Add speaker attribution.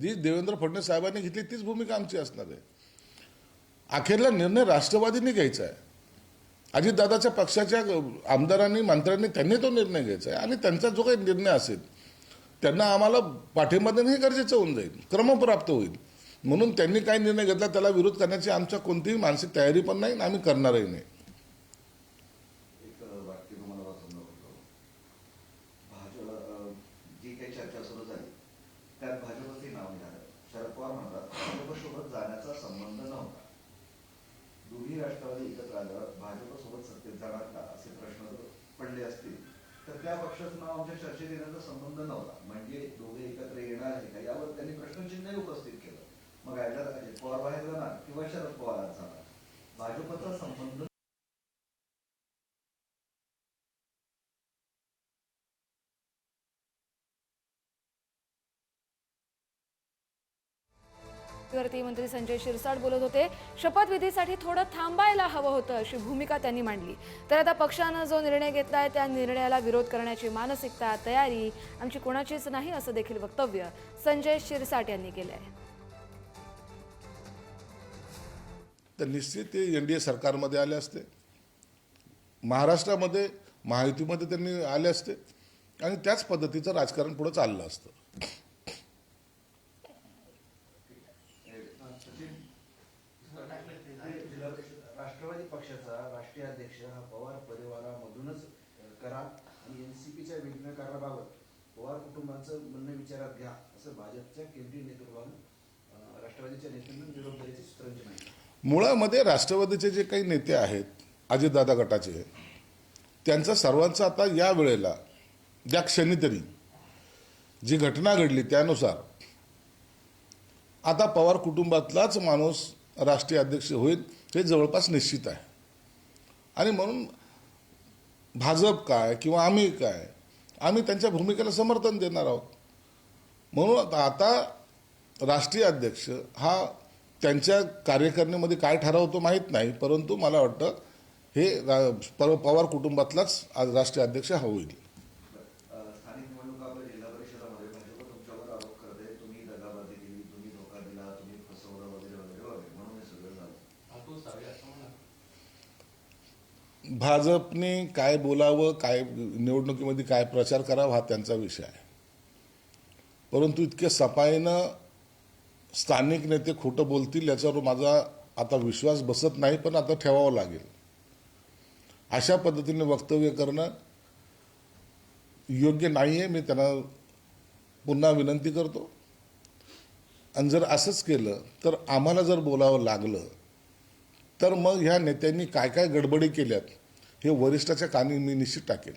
Speaker 1: जी देवेंद्र फडणवीस साहेबांनी घेतली तीच भूमिका आमची असणार आहे. अखेरला निर्णय राष्ट्रवादीने घ्यायचा आहे. अजितदादाच्या पक्षाच्या आमदारांनी मंत्र्यांनी त्यांनी तो निर्णय घ्यायचा आहे. आणि त्यांचा जो काही निर्णय असेल त्यांना आम्हाला पाठिंबा देणं हे गरजेचं होऊन जाईल क्रमप्राप्त होईल. म्हणून त्यांनी काय निर्णय घेतला त्याला विरोध करण्याची आमच्या कोणतीही मानसिक तयारी पण नाही आणि आम्ही करणारही नाही
Speaker 2: एक अ, वाक्य तुम्हाला वाचून दाखवतो भाजप अ, जी काही चर्चा सुरू झाली त्यात भाजपचे नाव निघालं शरद पवार म्हणतात भाजपसोबत जाण्याचा संबंध नव्हता दोन्ही राष्ट्रवादी भाजपसोबत सत्तेत जाणार का असे प्रश्न जर पडले असतील. तर त्या पक्षाचं नाव आमच्या चर्चेत येण्याचा संबंध नव्हता. म्हणजे दोघे एकत्र येणार आहे का? यावर त्यांनी प्रश्नचिन्हही उपस्थित केलं. मग आयदर अजित पवार बाहेर जाणार किंवा शरद पवारात जाणार? भाजपचा संबंध
Speaker 3: वरती मंत्री संजय शिरसाट बोलत होते शपथविधीसाठी थोडं थांबायला हवं होतं अशी भूमिका त्यांनी मांडली. तर आता पक्षानं जो निर्णय घेतलाय त्या निर्णयाला विरोध करण्याची मानसिकता तयारी आमची कोणाचीच नाही असं देखील वक्तव्य संजय शिरसाट यांनी केलं आहे
Speaker 1: तर निश्चित ते एन डी ए सरकारमध्ये आले असते. महाराष्ट्रामध्ये महायुतीमध्ये त्यांनी आले असते. आणि त्याच पद्धतीचं राजकारण पुढं चाललं असतं
Speaker 4: जिल्हा परिषद राष्ट्रवादी पक्षाचा राष्ट्रीय अध्यक्ष हा पवार परिवारामधूनच करा आणि एनसीपीच्या विलीनीकरणाबाबत लोकांचं म्हणणं विचारात घ्या. असं भाजपच्या केंद्रीय नेतृत्वानं राष्ट्रवादीच्या नेत्यांना निरोप द्यायची सूत्रांची माहिती.
Speaker 1: मुळामध्ये राष्ट्रवादीचे जे काही नेते आहेत अजितदादा गटाचे त्यांचा सर्वांचा आता या वेळेला ज्या क्षणी तरी जी घटना घडली त्यानुसार आता पवार कुटुंबातलाच माणूस राष्ट्रीय अध्यक्ष होईल हे जवळपास निश्चित आहे. आणि म्हणून भाजप काय किंवा आम्ही काय आम्ही त्यांच्या भूमिकेला समर्थन देणार आहोत. म्हणून आता- आता राष्ट्रीय अध्यक्ष हा त्यांच्या कार्यकारिणीमध्ये काय ठरवतो माहीत नाही परंतु मला वाटतं हे रा- पवार कुटुंबातलाच आज राष्ट्रीय अध्यक्ष हा होईल. भाजपने काय बोलावं काय निवडणुकीमध्ये काय प्रचार करावा हा त्यांचा विषय आहे. परंतु इतके सफाईनं स्थानिक नेते खोटं बोलतील याच्यावर माझा आता विश्वास बसत नाही पण आता ठेवावं लागेल. अशा पद्धतीने वक्तव्य करणं योग्य नाही आहे मी त्यांना पुन्हा विनंती करतो. आणि जर असंच केलं तर आम्हाला जर बोलावं लागलं तर मग ह्या नेत्यांनी काय काय गडबडी केल्यात? हे वरिष्ठाच्या कानी मी निश्चित टाकेल.